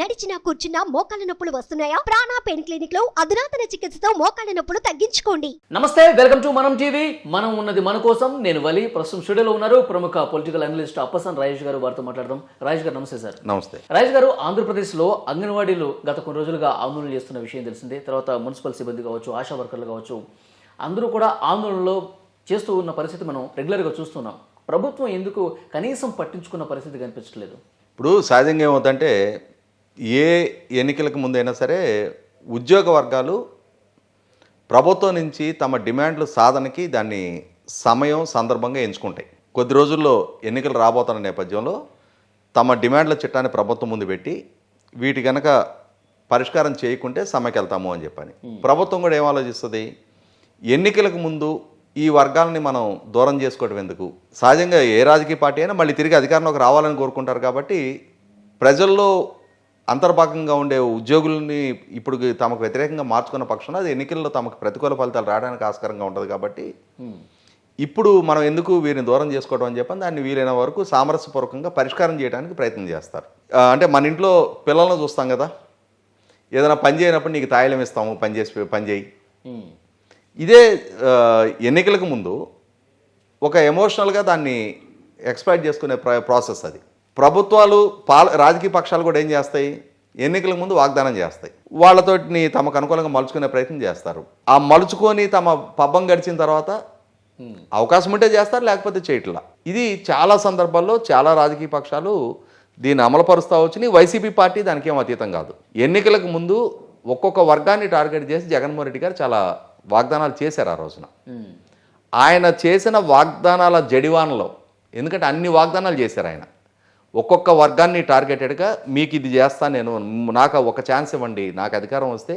నడిచినా కూర్చున్నా మోకాళ్ళ నొప్పులు వస్తున్నాయా? ప్రాణా పెయిన్ క్లినిక్లో అధునాతన చికిత్సతో మోకాళ్ళ నొప్పులు తగ్గించుకోండి. నమస్తే వెల్కమ్ టు మనం టీవీ. మనం ఉన్నది మన కోసం. నేను వలి. ప్రస్తుతం స్టూడియోలో ఉన్నారు ప్రముఖ పొలిటికల్ అనలిస్ట్ అప్పసన్ రాజేష్ గారు. వారితో మాట్లాడదాం. రాజేష్ గారు నమస్తే సార్. నమస్తే. రాజేష్ గారు ఆంధ్రప్రదేశ్లో అంగన్వాడీలు గత కొన్ని రోజులుగా ఆందోళన చేస్తున్న విషయం తెలిసిందే. తర్వాత మున్సిపల్ సిబ్బంది కావచ్చు ఆశా వర్కర్లు కావచ్చు అందరూ కూడా ఆందోళనలో చేస్తూ ఉన్న పరిస్థితి మనం రెగ్యులర్గా చూస్తున్నాం. ప్రభుత్వం ఎందుకు కనీసం పట్టించుకున్న పరిస్థితి కనిపించట్లేదు? ఇప్పుడు సహజంగా ఏమవుతుందంటే ఏ ఎన్నికలకు ముందైనా సరే ఉద్యోగ వర్గాలు ప్రభుత్వం నుంచి తమ డిమాండ్లు సాధనకి దాన్ని సమయం సందర్భంగా ఎంచుకుంటాయి. కొద్ది రోజుల్లో ఎన్నికలు రాబోతున్న నేపథ్యంలో తమ డిమాండ్ల చిట్టాన్ని ప్రభుత్వం ముందు పెట్టి వీటి కనుక పరిష్కారం చేయకుంటే సమ్మెకి వెళ్తాము అని చెప్పని. ప్రభుత్వం కూడా ఏం ఆలోచిస్తుంది? ఎన్నికలకు ముందు ఈ వర్గాలని మనం దూరం చేసుకోవడం ఎందుకు? సహజంగా ఏ రాజకీయ పార్టీ అయినా మళ్ళీ తిరిగి అధికారంలోకి రావాలని కోరుకుంటారు కాబట్టి ప్రజల్లో అంతర్భాగంగా ఉండే ఉద్యోగుల్ని ఇప్పుడు తమకు వ్యతిరేకంగా మార్చుకున్న పక్షంలో అది ఎన్నికల్లో తమకు ప్రతికూల ఫలితాలు రావడానికి ఆస్కారంగా ఉంటుంది కాబట్టి ఇప్పుడు మనం ఎందుకు వీరిని దూరం చేసుకోవడం అని చెప్పని దాన్ని వీలైన వరకు సామరస్యపూర్వకంగా పరిష్కారం చేయడానికి ప్రయత్నం చేస్తారు. అంటే మన ఇంట్లో పిల్లలను చూస్తాం కదా ఏదైనా పని చేయనప్పుడు నీకు తాయిలం ఇస్తాము పని చేసి పని చేయి. ఇదే ఎన్నికలకు ముందు ఒక ఎమోషనల్గా దాన్ని ఎక్స్పైట్ చేసుకునే ప్రా ప్రాసెస్ అది. ప్రభుత్వాలు పాల రాజకీయ పక్షాలు కూడా ఏం చేస్తాయి? ఎన్నికలకు ముందు వాగ్దానం చేస్తాయి. వాళ్ళతోటిని తమకు అనుకూలంగా మలుచుకునే ప్రయత్నం చేస్తారు. ఆ మలుచుకొని తమ పబ్బం గడిచిన తర్వాత అవకాశం ఉంటే చేస్తారు లేకపోతే చేయట్లా. ఇది చాలా సందర్భాల్లో చాలా రాజకీయ పక్షాలు దీన్ని అమలుపరుస్తూ వచ్చినాయి. వైసీపీ పార్టీ దానికి ఏం అతీతం కాదు. ఎన్నికలకు ముందు ఒక్కొక్క వర్గాన్ని టార్గెట్ చేసి జగన్మోహన్ రెడ్డి గారు చాలా వాగ్దానాలు చేశారు ఆ రోజున. ఆయన చేసిన వాగ్దానాల జడివానలో ఎందుకంటే అన్ని వాగ్దానాలు చేశారు ఆయన. ఒక్కొక్క వర్గాన్ని టార్గెటెడ్గా మీకు ఇది చేస్తా నేను నాకు ఒక ఛాన్స్ ఇవ్వండి నాకు అధికారం వస్తే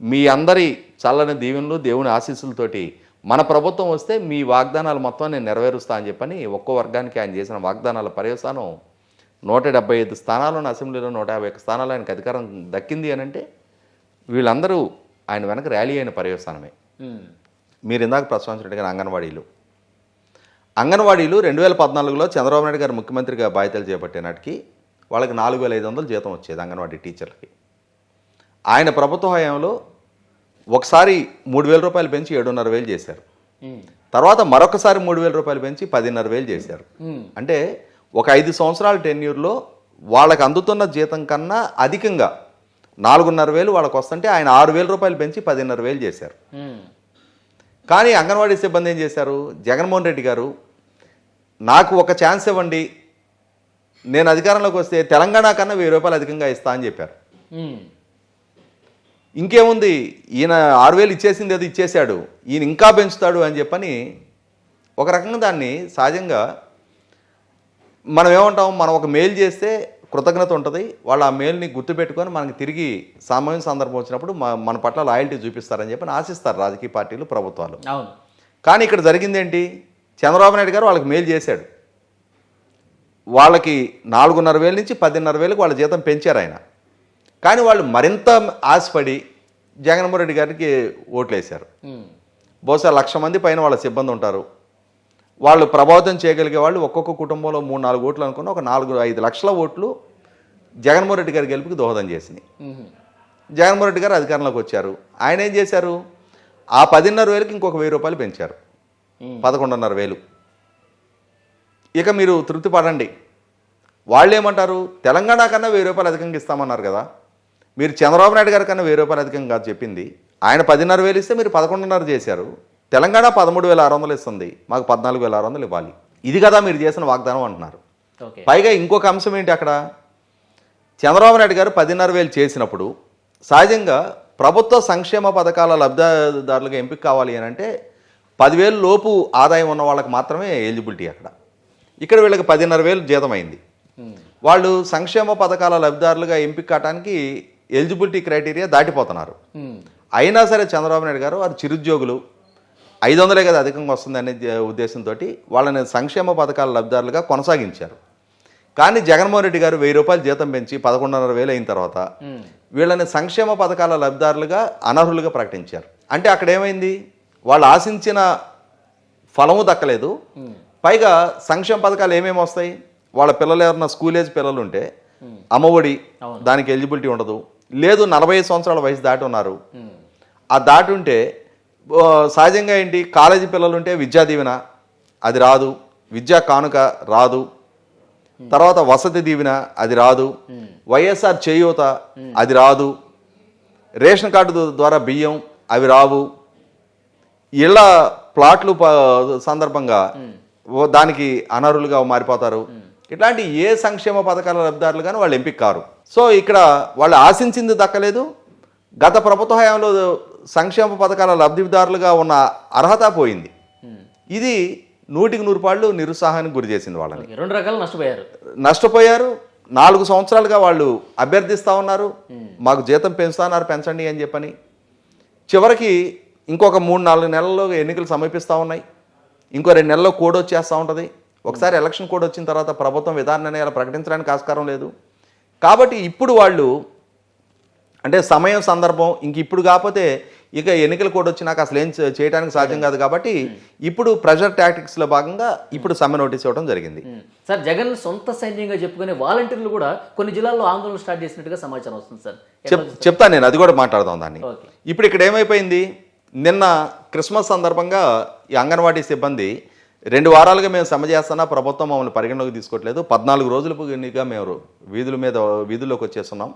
మీ అందరి చల్లని దీవెనలు దేవుని ఆశీస్సులతోటి మన ప్రభుత్వం వస్తే మీ వాగ్దానాలు మొత్తం నేను నెరవేరుస్తా అని చెప్పని ఒక్కో వర్గానికి ఆయన చేసిన వాగ్దానాల పర్యవసానం నూట డెబ్బై ఐదు స్థానాలను అసెంబ్లీలో నూట యాభై ఒక్క స్థానాలు ఆయనకు అధికారం దక్కింది అని అంటే వీళ్ళందరూ ఆయన వెనక ర్యాలీ అయిన పర్యవసానమే. మీరు ఇందాక ప్రస్తావించినట్టుగా అంగన్వాడీలు అంగన్వాడీలు రెండు వేల పద్నాలుగులో చంద్రబాబు నాయుడు గారు ముఖ్యమంత్రిగా బాధ్యతలు చేపట్టే నాటికి వాళ్ళకి నాలుగు వేల ఐదు వందలు జీతం వచ్చేది అంగన్వాడీ టీచర్లకి ఆయన ప్రభుత్వ హయాంలో ఒకసారి మూడు వేల రూపాయలు పెంచి ఏడున్నర వేలు చేశారు. తర్వాత మరొకసారి మూడు వేల రూపాయలు పెంచి పదిన్నర వేలు చేశారు. అంటే ఒక ఐదు సంవత్సరాల టెన్యూర్లో వాళ్ళకి అందుతున్న జీతం కన్నా అధికంగా నాలుగున్నర వేలు వాళ్ళకి వస్తుంటే ఆయన ఆరు వేల రూపాయలు పెంచి పదిన్నర వేలు చేశారు. కానీ అంగన్వాడీ సిబ్బంది ఏం చేశారు జగన్మోహన్ రెడ్డి గారు నాకు ఒక ఛాన్స్ ఇవ్వండి. నేను అధికారంలోకి వస్తే తెలంగాణ కన్నా వెయ్యి రూపాయలు అధికంగా ఇస్తా అని చెప్పారు. ఇంకేముంది? ఈయన ఆరు వేలు ఇచ్చేసింది అది ఇచ్చేశాడు. ఈయన ఇంకా పెంచుతాడు అని చెప్పని ఒక రకంగా దాన్ని సహజంగా మనం ఏమంటాం? మనం ఒక మెయిల్ చేస్తే కృతజ్ఞత ఉంటుంది. వాళ్ళు ఆ మెయిల్ని గుర్తుపెట్టుకొని మనకి తిరిగి సమయం సందర్భం వచ్చినప్పుడు మన పట్ల లాయల్టీ చూపిస్తారని చెప్పని ఆశిస్తారు రాజకీయ పార్టీలు ప్రభుత్వాలు. అవును. కానీ ఇక్కడ జరిగింది ఏంటి చంద్రబాబు నాయుడు గారు వాళ్ళకి మెయిల్ చేశాడు. వాళ్ళకి నాలుగున్నర వేల నుంచి పదిన్నర వేలకు వాళ్ళ జీతం పెంచారు ఆయన. కానీ వాళ్ళు మరింత ఆశపడి జగన్మోహన్ రెడ్డి గారికి ఓట్లేశారు. బహుశా లక్ష మంది పైన వాళ్ళ సిబ్బంది ఉంటారు. వాళ్ళు ప్రభావితం చేయగలిగే వాళ్ళు ఒక్కొక్క కుటుంబంలో మూడు నాలుగు ఓట్లు అనుకున్న ఒక నాలుగు ఐదు లక్షల ఓట్లు జగన్మోహన్ రెడ్డి గారి గెలుపుకి దోహదం చేసినాయి. జగన్మోహన్ రెడ్డి గారు అధికారంలోకి వచ్చారు. ఆయన ఏం చేశారు? ఆ పదిన్నర వేలకి ఇంకొక వెయ్యి రూపాయలు పెంచారు. పదకొండున్నర వేలు. ఇక మీరు తృప్తి పడండి. వాళ్ళు ఏమంటారు తెలంగాణ కన్నా వెయ్యి రూపాయలు అధికంగా ఇస్తామన్నారు కదా. మీరు చంద్రబాబు నాయుడు గారి కన్నా వెయ్యి రూపాయలు అధికంగా కాదు చెప్పింది. ఆయన పదిన్నర వేలు ఇస్తే మీరు పదకొండున్నర చేశారు. తెలంగాణ పదమూడు వేల ఆరు వందలు ఇస్తుంది. మాకు పద్నాలుగు వేల ఆరు వందలు ఇవ్వాలి. ఇది కదా మీరు చేసిన వాగ్దానం అంటున్నారు. పైగా ఇంకొక అంశం ఏంటి అక్కడ? చంద్రబాబు నాయుడు గారు పదిన్నర వేలు చేసినప్పుడు సహజంగా ప్రభుత్వ సంక్షేమ పథకాల లబ్ధిదారులుగా ఎంపిక కావాలి అని అంటే పదివేలు లోపు ఆదాయం ఉన్న వాళ్ళకి మాత్రమే ఎలిజిబిలిటీ అక్కడ ఇక్కడ వీళ్ళకి పదిన్నర వేలు జీతం అయింది. వాళ్ళు సంక్షేమ పథకాల లబ్ధిదారులుగా ఎంపిక కావడానికి ఎలిజిబిలిటీ క్రైటీరియా దాటిపోతున్నారు. అయినా సరే చంద్రబాబు నాయుడు గారు వారు చిరుద్యోగులు ఐదు వందలే కదా అధికంగా వస్తుంది అనే జ- ఉద్దేశంతో వాళ్ళని సంక్షేమ పథకాల లబ్ధిదారులుగా కొనసాగించారు కానీ జగన్మోహన్ రెడ్డి గారు వెయ్యి రూపాయలు జీతం పెంచి పదకొండున్నర వేలు అయిన తర్వాత. వీళ్ళని సంక్షేమ పథకాల లబ్ధిదారులుగా అనర్హులుగా ప్రకటించారు అంటే అక్కడ ఏమైంది వాళ్ళు ఆశించిన ఫలము దక్కలేదు. పైగా సంక్షేమ పథకాలు ఏమేమి వస్తాయి? వాళ్ళ పిల్లలు ఎవరన్నా స్కూల్ ఏజ్ పిల్లలు ఉంటే అమ్మఒడి. దానికి ఎలిజిబిలిటీ ఉండదు. లేదు నలభై సంవత్సరాల వయసు దాటి ఉన్నారు. ఆ దాటి ఉంటే సహజంగా ఏంటి? కాలేజీ పిల్లలు ఉంటే విద్యా దీవెన అది రాదు. విద్యా కానుక రాదు. తర్వాత వసతి దీవెన అది రాదు. వైఎస్ఆర్ చేయూత అది రాదు. రేషన్ కార్డు ద్వారా బియ్యం అవి రావు. ఇళ్ళ ప్లాట్లు సందర్భంగా దానికి అనర్హులుగా మారిపోతారు. ఇట్లాంటి ఏ సంక్షేమ పథకాల లబ్ధిదారులు కానీ వాళ్ళు ఎంపిక కారు సో ఇక్కడ వాళ్ళు ఆశించింది దక్కలేదు. గత ప్రభుత్వ హయాంలో సంక్షేమ పథకాల లబ్ధిదారులుగా ఉన్న అర్హత పోయింది. ఇది నూటికి నూరు పాళ్ళు నిరుత్సాహానికి గురి చేసింది వాళ్ళని. రెండు రకాలు నష్టపోయారు. నష్టపోయారు. నాలుగు సంవత్సరాలుగా వాళ్ళు అభ్యర్థిస్తూ ఉన్నారు. మాకు జీతం పెంచుతున్నారు పెంచండి అని చెప్పని. చివరికి ఇంకొక మూడు నాలుగు నెలల్లో ఎన్నికలు సమీపిస్తూ ఉన్నాయి. ఇంకో రెండు నెలల్లో కోడ్ వచ్చేస్తూ ఉంటుంది. ఒకసారి ఎలక్షన్ కోడ్ వచ్చిన తర్వాత ప్రభుత్వం విధాన నిర్ణయాలు ప్రకటించడానికి ఆస్కారం లేదు. కాబట్టి ఇప్పుడు వాళ్ళు అంటే సమయం సందర్భం ఇంక ఇప్పుడు కాకపోతే ఇక ఎన్నికల కోడ్ వచ్చినాక అసలు ఏం చేయడానికి సాధ్యం కాదు కాబట్టి ఇప్పుడు ప్రెషర్ టాక్టిక్స్లో భాగంగా ఇప్పుడు సమ్మె నోటీస్ ఇవ్వడం జరిగింది. సార్ జగన్ సొంత సైన్యంగా చెప్పుకునే వాలంటీర్లు కూడా కొన్ని జిల్లాల్లో ఆందోళన స్టార్ట్ చేసినట్టుగా సమాచారం వస్తుంది సార్. చెప్ చెప్తాను నేను అది కూడా మాట్లాడదాం దాన్ని. ఇప్పుడు ఇక్కడ ఏమైపోయింది? నిన్న క్రిస్మస్ సందర్భంగా ఈ అంగన్వాడీ సిబ్బంది రెండు వారాలుగా మేము సమ్మె చేస్తున్నా ప్రభుత్వం మమ్మల్ని పరిగణలోకి తీసుకోవట్లేదు. పద్నాలుగు రోజులుగా మేము వీధుల మీద వీధుల్లోకి వచ్చేస్తున్నాం.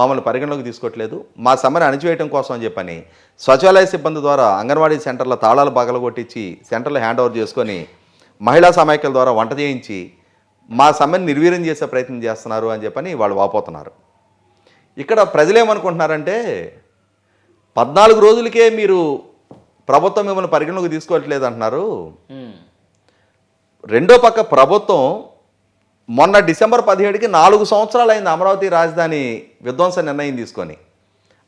మమ్మల్ని పరిగణలోకి తీసుకోవట్లేదు. మా సమ్మెను అణిచివేయడం కోసం అని చెప్పని సచివాలయ సిబ్బంది ద్వారా అంగన్వాడీ సెంటర్ల తాళాలు పగలగొట్టించి సెంటర్లు హ్యాండ్ ఓవర్ చేసుకొని మహిళా సమైక్యల ద్వారా వంట చేయించి మా సమ్మెను నిర్వీర్యం చేసే ప్రయత్నం చేస్తున్నారు అని చెప్పని వాళ్ళు వాపోతున్నారు. ఇక్కడ ప్రజలు ఏమనుకుంటున్నారంటే పద్నాలుగు రోజులకే మీరు ప్రభుత్వం మిమ్మల్ని పరిగణలోకి తీసుకోవట్లేదు అంటున్నారు. రెండో పక్క ప్రభుత్వం మొన్న డిసెంబర్ పదిహేడుకి నాలుగు సంవత్సరాలు అయింది అమరావతి రాజధాని విధ్వంస నిర్ణయం తీసుకొని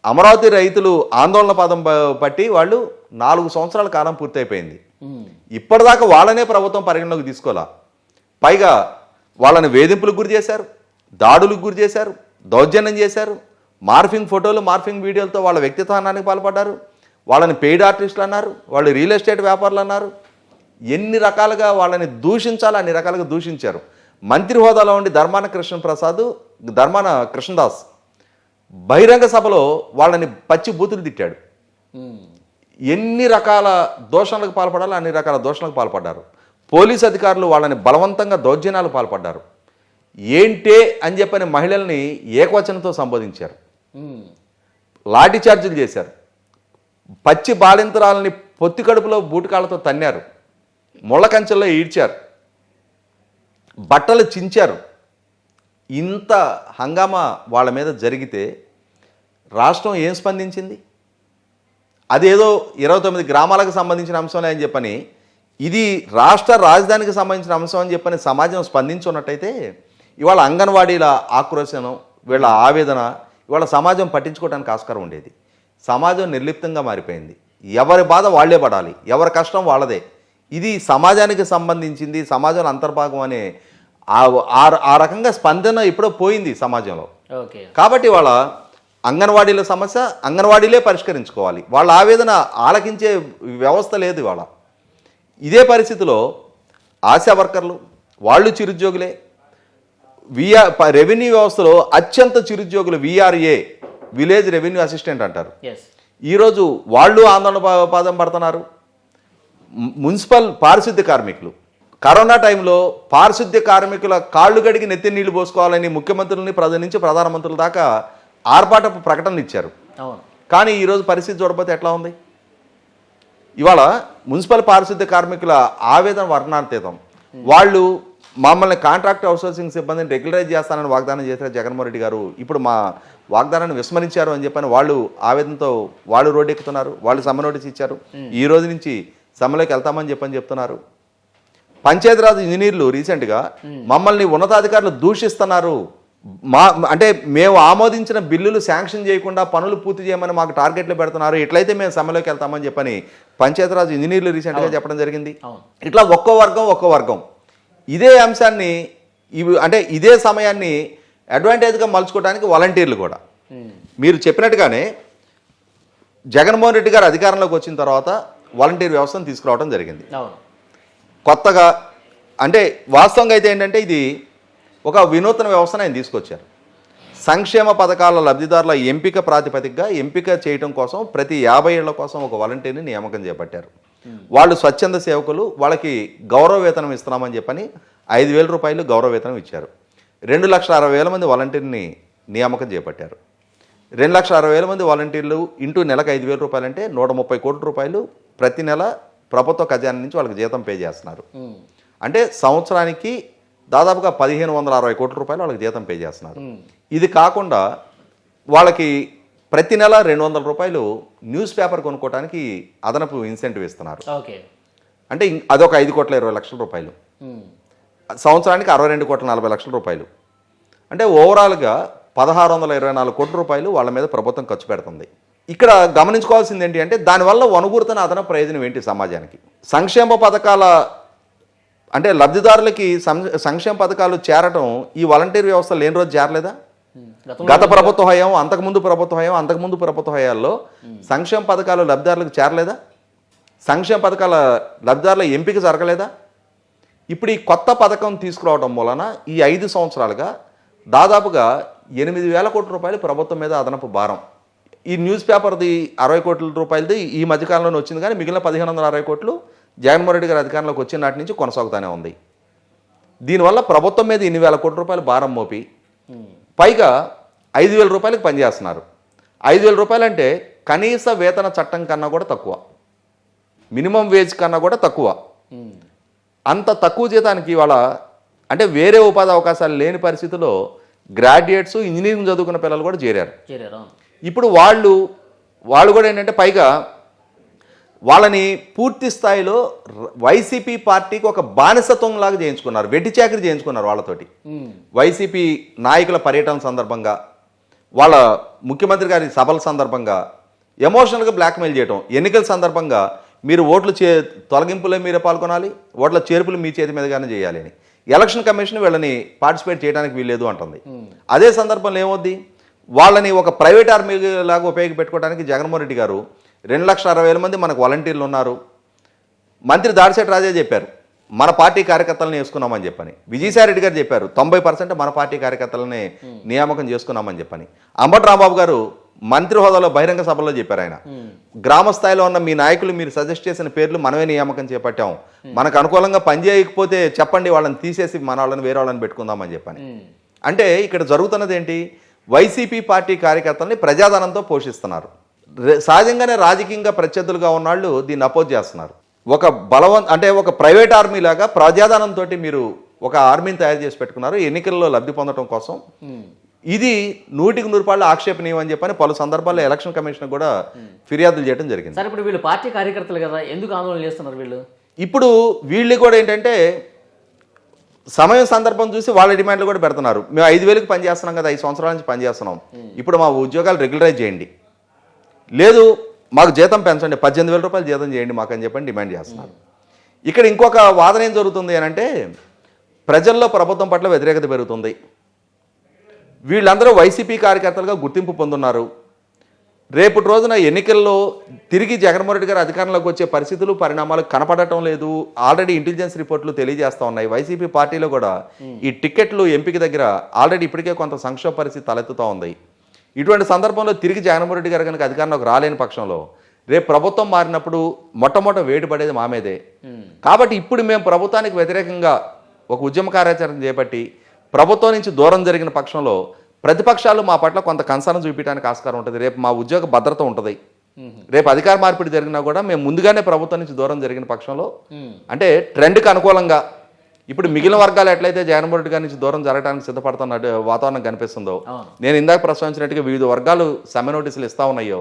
అమరావతి రైతులు ఆందోళన పదం పట్టి వాళ్ళు నాలుగు సంవత్సరాల కాలం పూర్తయిపోయింది. ఇప్పటిదాకా వాళ్ళనే ప్రభుత్వం పరిగణలోకి తీసుకోవాలా పైగా వాళ్ళని వేధింపులకు గురి చేశారు దాడులకు గురి చేశారు దౌర్జన్యం చేశారు మార్ఫింగ్ ఫోటోలు మార్ఫింగ్ వీడియోలతో వాళ్ళ వ్యక్తిత్వానికి పాల్పడ్డారు. వాళ్ళని పెయిడ్ ఆర్టిస్టులు అన్నారు వాళ్ళు రియల్ ఎస్టేట్ వ్యాపారులు అన్నారు. ఎన్ని రకాలుగా వాళ్ళని దూషించాలో అన్ని రకాలుగా దూషించారు. మంత్రి హోదాలో ఉండి ధర్మాన కృష్ణ ప్రసాద్ ధర్మాన కృష్ణదాస్ బహిరంగ సభలో వాళ్ళని పచ్చి బూతులు తిట్టాడు. ఎన్ని రకాల దోషణలకు పాల్పడాలో అన్ని రకాల దోషణలకు పాల్పడ్డారు. పోలీస్ అధికారులు వాళ్ళని బలవంతంగా దౌర్జన్యాలు పాల్పడ్డారు. ఏంటే అని చెప్పని మహిళల్ని ఏకవచనంతో సంబోధించారు. లాఠీ చార్జీలు చేశారు. పచ్చి బాలింతరాలని పొత్తి కడుపులో బూటికాళ్ళతో తన్నారు. ముళ్ళ కంచెల్లో ఈడ్చారు. బట్టలు చించారు. ఇంత హంగామా వాళ్ళ మీద జరిగితే రాష్ట్రం ఏం స్పందించింది? అదేదో ఇరవై తొమ్మిది గ్రామాలకు సంబంధించిన అంశంలే అని చెప్పని ఇది రాష్ట్ర రాజధానికి సంబంధించిన అంశం అని చెప్పని సమాజం స్పందించున్నట్టయితే ఇవాళ అంగన్వాడీల ఆక్రోశనం వీళ్ళ ఆవేదన ఇవాళ సమాజం పట్టించుకోవడానికి ఆస్కారం ఉండేది. సమాజం నిర్లిప్తంగా మారిపోయింది. ఎవరి బాధ వాళ్ళే పడాలి. ఎవరి కష్టం వాళ్ళదే. ఇది సమాజానికి సంబంధించింది సమాజంలో అంతర్భాగం అనే ఆ- రకంగా స్పందన ఎప్పుడో పోయింది సమాజంలో. ఓకే. కాబట్టి వాళ్ళ అంగన్వాడీల సమస్య అంగన్వాడీలే పరిష్కరించుకోవాలి. వాళ్ళ ఆవేదన ఆలకించే వ్యవస్థ లేదు ఇవాళ. ఇదే పరిస్థితిలో ఆశా వర్కర్లు వాళ్ళు చిరుద్యోగులే విఆర్ రెవెన్యూ వ్యవస్థలో అత్యంత చిరుద్యోగులు V R A village revenue assistant అంటారు. ఈరోజు వాళ్ళు ఆందోళన పాదం పడుతున్నారు. మున్సిపల్ పారిశుద్ధ్య కార్మికులు. కరోనా టైంలో పారిశుద్ధ్య కార్మికుల కాళ్ళు గడికి నెత్తి నీళ్ళు పోసుకోవాలని ముఖ్యమంత్రులని ప్రజల నుంచి ప్రధానమంత్రుల దాకా ఆర్పాటపు ప్రకటనలు ఇచ్చారు. కానీ ఈరోజు పరిస్థితి చూడకపోతే ఎట్లా ఉంది? ఇవాళ మున్సిపల్ పారిశుద్ధ్య కార్మికుల ఆవేదన వర్ణాతీతం. వాళ్ళు మమ్మల్ని కాంట్రాక్ట్ అవుట్సోర్సింగ్ సిబ్బందిని రెగ్యులరైజ్ చేస్తానని వాగ్దానం చేశారు జగన్మోహన్ రెడ్డి గారు. ఇప్పుడు మా వాగ్దానాన్ని విస్మరించారు అని చెప్పని వాళ్ళు ఆవేదనతో వాళ్ళు రోడ్డెక్కుతున్నారు వాళ్ళు సమ్మె నోటీస్ ఇచ్చారు. ఈ రోజు నుంచి సమ్మెలోకి వెళ్తామని చెప్పని చెప్తున్నారు. పంచాయతీరాజ్ ఇంజనీర్లు రీసెంట్గా మమ్మల్ని ఉన్నతాధికారులు దూషిస్తున్నారు. మా అంటే మేము ఆమోదించిన బిల్లులు శాంక్షన్ చేయకుండా పనులు పూర్తి చేయమని మాకు టార్గెట్లు పెడుతున్నారు. ఇట్లయితే మేము సమ్మెలోకి వెళ్తామని చెప్పని పంచాయతీరాజ్ ఇంజనీర్లు రీసెంట్గా చెప్పడం జరిగింది. ఇట్లా ఒక్కో వర్గం ఒక్కో వర్గం. ఇదే అంశాన్ని ఇవి అంటే ఇదే సమయాన్ని అడ్వాంటేజ్గా మలుచుకోవడానికి వాలంటీర్లు కూడా. ఉమ్. మీరు చెప్పినట్టుగానే జగన్మోహన్ రెడ్డి గారు అధికారంలోకి వచ్చిన తర్వాత వాలంటీర్ వ్యవస్థను తీసుకురావడం జరిగింది. కొత్తగా అంటే వాస్తవంగా అయితే ఏంటంటే ఇది ఒక వినూతన వ్యవస్థను ఆయన తీసుకొచ్చారు. సంక్షేమ పథకాల లబ్ధిదారుల ఎంపిక ప్రాతిపదికగా ఎంపిక చేయడం కోసం ప్రతి యాభై ఏళ్ళ కోసం ఒక వాలంటీర్ని నియామకం చేపట్టారు. వాళ్ళు స్వచ్ఛంద సేవకులు వాళ్ళకి గౌరవ వేతనం ఇస్తున్నామని చెప్పని ఐదు వేల రూపాయలు గౌరవ వేతనం ఇచ్చారు. రెండు లక్షల అరవై వేల మంది వాలంటీర్ని నియామకం చేపట్టారు. రెండు లక్షల అరవై వేల మంది వాలంటీర్లు ఇంటూ నెలకు ఐదు వేల రూపాయలు అంటే నూట ముప్పై కోట్ల రూపాయలు ప్రతి నెల ప్రభుత్వ ఖజానా నుంచి వాళ్ళకి జీతం పే చేస్తున్నారు. అంటే సంవత్సరానికి దాదాపుగా పదిహేను వందల అరవై కోట్ల రూపాయలు వాళ్ళకి జీతం పే చేస్తున్నారు. ఇది కాకుండా వాళ్ళకి ప్రతి నెల రెండు వందల రూపాయలు న్యూస్ పేపర్ కొనుక్కోవడానికి అదనపు ఇన్సెంటివ్ ఇస్తున్నారు. ఓకే. అంటే అదొక ఐదు కోట్ల ఇరవై లక్షల రూపాయలు. సంవత్సరానికి అరవై రెండు కోట్ల నలభై లక్షల రూపాయలు. అంటే ఓవరాల్గా పదహారు వందల ఇరవై నాలుగు కోట్ల రూపాయలు వాళ్ళ మీద ప్రభుత్వం ఖర్చు పెడుతుంది. ఇక్కడ గమనించుకోవాల్సింది ఏంటి అంటే దానివల్ల వనుగురుతున్న అదనపు ప్రయోజనం ఏంటి సమాజానికి? సంక్షేమ పథకాల అంటే లబ్ధిదారులకి సంక్షేమ పథకాలు చేరటం ఈ వాలంటీర్ వ్యవస్థ లేని రోజు చేరలేదా? గత ప్రభుత్వ హయాం అంతకుముందు ప్రభుత్వ హయాం అంతకుముందు ప్రభుత్వ హయాల్లో సంక్షేమ పథకాలు లబ్ధిదారులకు చేరలేదా? సంక్షేమ పథకాల లబ్ధిదారుల ఎంపిక జరగలేదా? ఇప్పుడు ఈ కొత్త పథకం తీసుకురావడం వలన ఈ ఐదు సంవత్సరాలుగా దాదాపుగా ఎనిమిది వేల కోట్ల రూపాయలు ప్రభుత్వం మీద అదనపు భారం. ఈ న్యూస్ పేపర్ది అరవై కోట్ల రూపాయలది ఈ మధ్యకాలంలోనే వచ్చింది కానీ మిగిలిన పదిహేను వందల అరవై కోట్లు జగన్మోహన్ రెడ్డి గారి అధికారంలోకి వచ్చిన నాటి నుంచి కొనసాగుతూనే ఉంది. దీనివల్ల ప్రభుత్వం మీద ఇన్ని వేల కోట్ల రూపాయలు భారం మోపి ఉమ్. పైగా ఐదు వేల రూపాయలకు పనిచేస్తున్నారు. ఐదు వేల రూపాయలు అంటే కనీస వేతన చట్టం కన్నా కూడా తక్కువ. మినిమం వేజ్ కన్నా కూడా తక్కువ. అంత తక్కువ జీతానికి ఇవాళ అంటే వేరే ఉపాధి అవకాశాలు లేని పరిస్థితిలో గ్రాడ్యుయేట్స్ ఇంజనీరింగ్ చదువుకున్న పిల్లలు కూడా చేరారు. చేరారు ఇప్పుడు వాళ్ళు వాళ్ళు కూడా ఏంటంటే పైగా వాళ్ళని పూర్తి స్థాయిలో వైసీపీ పార్టీకి ఒక బానిసత్వం లాగా చేయించుకున్నారు వెట్టి చాకరీ చేయించుకున్నారు వాళ్ళతోటి. వైసీపీ నాయకుల పర్యటన సందర్భంగా వాళ్ళ ముఖ్యమంత్రి గారి సభల సందర్భంగా ఎమోషనల్గా బ్లాక్మెయిల్ చేయటం ఎన్నికల సందర్భంగా మీరు ఓట్లు చే తొలగింపులో మీరే పాల్గొనాలి ఓట్ల చేర్పులు మీ చేతి మీదగానే చేయాలి అని. ఎలక్షన్ కమిషన్ వీళ్ళని పార్టిసిపేట్ చేయడానికి వీల్లేదు అంటుంది. అదే సందర్భంలో ఏమవుద్ది? వాళ్ళని ఒక ప్రైవేట్ ఆర్మీ లాగా ఉపయోగపెట్టుకోవడానికి జగన్మోహన్ రెడ్డి గారు రెండు లక్షల అరవై వేల మంది మనకు వాలంటీర్లు ఉన్నారు. మంత్రి దాడిశెట్టి రాజే చెప్పారు మన పార్టీ కార్యకర్తలను వేసుకున్నామని చెప్పని. విజయసాయి రెడ్డి గారు చెప్పారు తొంభై పర్సెంట్ మన పార్టీ కార్యకర్తలని నియామకం చేసుకున్నామని చెప్పని. అంబటి రాంబాబు గారు మంత్రి హోదాలో బహిరంగ సభలో చెప్పారు ఆయన. గ్రామ స్థాయిలో ఉన్న మీ నాయకులు మీరు సజెస్ట్ చేసిన పేర్లు మనమే నియామకం చేపట్టాం. మనకు అనుకూలంగా పనిచేయకపోతే చెప్పండి వాళ్ళని తీసేసి మన వాళ్ళని వేరే వాళ్ళని పెట్టుకుందామని చెప్పని. అంటే ఇక్కడ జరుగుతున్నది ఏంటి? వైసీపీ పార్టీ కార్యకర్తల్ని ప్రజాధనంతో పోషిస్తున్నారు. సహజంగానే రాజకీయంగా ప్రత్యర్థులుగా ఉన్నాళ్ళు దీన్ని అపోజ్ చేస్తున్నారు. ఒక బలవం అంటే ఒక ప్రైవేట్ ఆర్మీ లాగా ప్రజాధనంతో మీరు ఒక ఆర్మీని తయారు చేసి పెట్టుకున్నారు. ఎన్నికల్లో లబ్ధి పొందడం కోసం. ఉమ్. ఇది నూటికి నూరు పాళ్ళు ఆక్షేపణీయం అని చెప్పని పలు సందర్భాల్లో ఎలక్షన్ కమిషన్ కూడా ఫిర్యాదులు చేయడం జరిగింది. సరే ఇప్పుడు వీళ్ళు పార్టీ కార్యకర్తలు కదా ఎందుకు ఆందోళన చేస్తున్నారు వీళ్ళు? ఇప్పుడు వీళ్ళు కూడా ఏంటంటే సమయం సందర్భం చూసి వాళ్ళ డిమాండ్లు కూడా పెడుతున్నారు. మేము ఐదు వేలకు పని చేస్తున్నాం కదా ఐదు సంవత్సరాల నుంచి పని చేస్తున్నాం ఇప్పుడు మా ఉద్యోగాలు రెగ్యులరైజ్ చేయండి. లేదు మాకు జీతం పెంచండి పద్దెనిమిది వేల రూపాయలు జీతం చేయండి మాకు అని చెప్పని డిమాండ్ చేస్తున్నారు. ఇక్కడ ఇంకొక వాదన ఏం జరుగుతుంది అంటే ప్రజల్లో ప్రభుత్వం పట్ల వ్యతిరేకత పెరుగుతుంది. వీళ్ళందరూ వైసీపీ కార్యకర్తలుగా గుర్తింపు పొందున్నారు. రేపటి రోజున ఎన్నికల్లో తిరిగి జగన్మోహన్ రెడ్డి గారు అధికారంలోకి వచ్చే పరిస్థితులు పరిణామాలు కనపడటం లేదు. ఆల్రెడీ ఇంటెలిజెన్స్ రిపోర్ట్లు తెలియజేస్తూ ఉన్నాయి. వైసీపీ పార్టీలో కూడా ఈ టికెట్లు ఎంపిక దగ్గర ఆల్రెడీ ఇప్పటికే కొంత సంక్షోభ పరిస్థితి తలెత్తుతూ ఉంది. ఇటువంటి సందర్భంలో తిరిగి జగన్మోహన్ రెడ్డి గారు కనుక అధికారంలోకి రాలేని పక్షంలో రేపు ప్రభుత్వం మారినప్పుడు మొట్టమొదట వేడి పడేది మా మీదే. కాబట్టి ఇప్పుడు మేము ప్రభుత్వానికి వ్యతిరేకంగా ఒక ఉద్యమ కార్యాచరణ చేపట్టి ప్రభుత్వం నుంచి దూరం జరిగిన పక్షంలో ప్రతిపక్షాలు మా పట్ల కొంత కన్సర్న్ చూపించడానికి ఆస్కారం ఉంటుంది. రేపు మా ఉద్యోగ భద్రత ఉంటుంది. రేపు అధికార మార్పిడి జరిగినా కూడా మేము ముందుగానే ప్రభుత్వం నుంచి దూరం జరిగిన పక్షంలో. అంటే ట్రెండ్కి అనుకూలంగా ఇప్పుడు మిగిలిన వర్గాలు ఎట్లయితే జగన్మోహన్ రెడ్డి గారి నుంచి దూరం జరగడానికి సిద్ధపడుతున్న వాతావరణం కనిపిస్తుందో. నేను ఇందాక ప్రస్తావించినట్టుగా వివిధ వర్గాలు సమ్మె నోటీసులు ఇస్తా ఉన్నాయో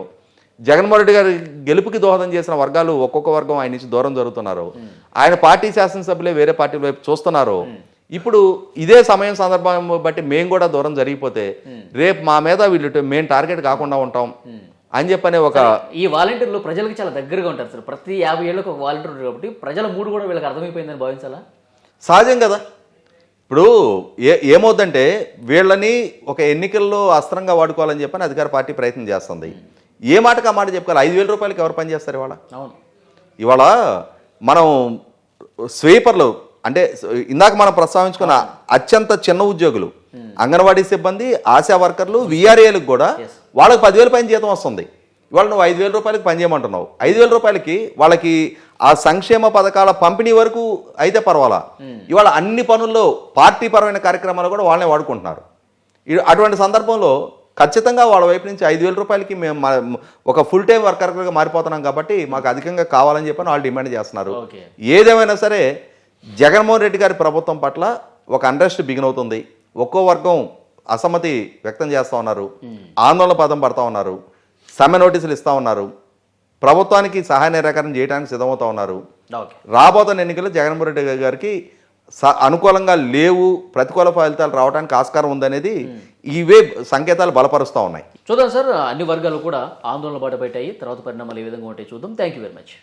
జగన్మోహన్ రెడ్డి గారి గెలుపుకి దోహదం చేసిన వర్గాలు ఒక్కొక్క వర్గం ఆయన నుంచి దూరం జరుగుతున్నారు. ఆయన పార్టీ శాసనసభ్యులే వేరే పార్టీల వైపు చూస్తున్నారు. ఇప్పుడు ఇదే సమయం సందర్భం బట్టి మేము కూడా దూరం జరిగిపోతే రేపు మా మీద వీళ్ళు మేము టార్గెట్ కాకుండా ఉంటాం అని చెప్పనే ఒక ఈ వాలంటీర్లు ప్రజలకు చాలా దగ్గరగా ఉంటారు సార్. ప్రతి యాభై ఏళ్ళకి ఒక వాలంటీర్ కాబట్టి ప్రజల మూడు కూడా వీళ్ళకి అర్థమైపోయిందని భావించాలా? సహజం కదా. ఇప్పుడు ఏ ఏమవుద్దంటే వీళ్ళని ఒక ఎన్నికల్లో అస్త్రంగా వాడుకోవాలని చెప్పని అధికార పార్టీ ప్రయత్నం చేస్తుంది. ఏ మాటకు ఆ మాట చెప్పుకోవాలి? ఐదు వేల రూపాయలకి ఎవరు పనిచేస్తారు ఇవాళ? అవును. ఇవాళ మనం స్వీపర్లు అంటే ఇందాక మనం ప్రస్తావించుకున్న అత్యంత చిన్న ఉద్యోగులు అంగన్వాడీ సిబ్బంది ఆశా వర్కర్లు విఆర్ఏలకు కూడా. వాళ్ళకి పదివేల పైన జీతం వస్తుంది. ఇవాళ నువ్వు ఐదు వేల రూపాయలకి పని చేయమంటున్నావు. ఐదు వేల రూపాయలకి వాళ్ళకి ఆ సంక్షేమ పథకాల పంపిణీ వరకు అయితే పర్వాలా? ఇవాళ అన్ని పనుల్లో పార్టీ పరమైన కార్యక్రమాలు కూడా వాళ్ళనే వాడుకుంటున్నారు. అటువంటి సందర్భంలో ఖచ్చితంగా వాళ్ళ వైపు నుంచి ఐదు వేల రూపాయలకి మేము ఒక ఫుల్ టైం వర్కర్గా మారిపోతున్నాం కాబట్టి మాకు అధికంగా కావాలని చెప్పని వాళ్ళు డిమాండ్ చేస్తున్నారు. ఏదేమైనా సరే జగన్మోహన్ రెడ్డి గారి ప్రభుత్వం పట్ల ఒక అండర్స్ట్ బిగిన్ అవుతుంది. ఒక్కో వర్గం అసమ్మతి వ్యక్తం చేస్తూ ఉన్నారు. ఆందోళన పదం పడతా ఉన్నారు. సమ్మె నోటీసులు ఇస్తూ ఉన్నారు. ప్రభుత్వానికి సహాయ నిరాకరణ చేయడానికి సిద్ధమవుతా ఉన్నారు. రాబోతున్న ఎన్నికల్లో జగన్మోహన్ రెడ్డి గారికి స అనుకూలంగా లేవు ప్రతికూల ఫలితాలు రావడానికి ఆస్కారం ఉందనేది ఇవే సంకేతాలు బలపరుస్తూ ఉన్నాయి. చూద్దాం సార్. అన్ని వర్గాలు కూడా ఆందోళన బాట పెట్టాయి తర్వాత పరిణామాలు ఏ విధంగా ఉంటాయి చూద్దాం. Thank you very much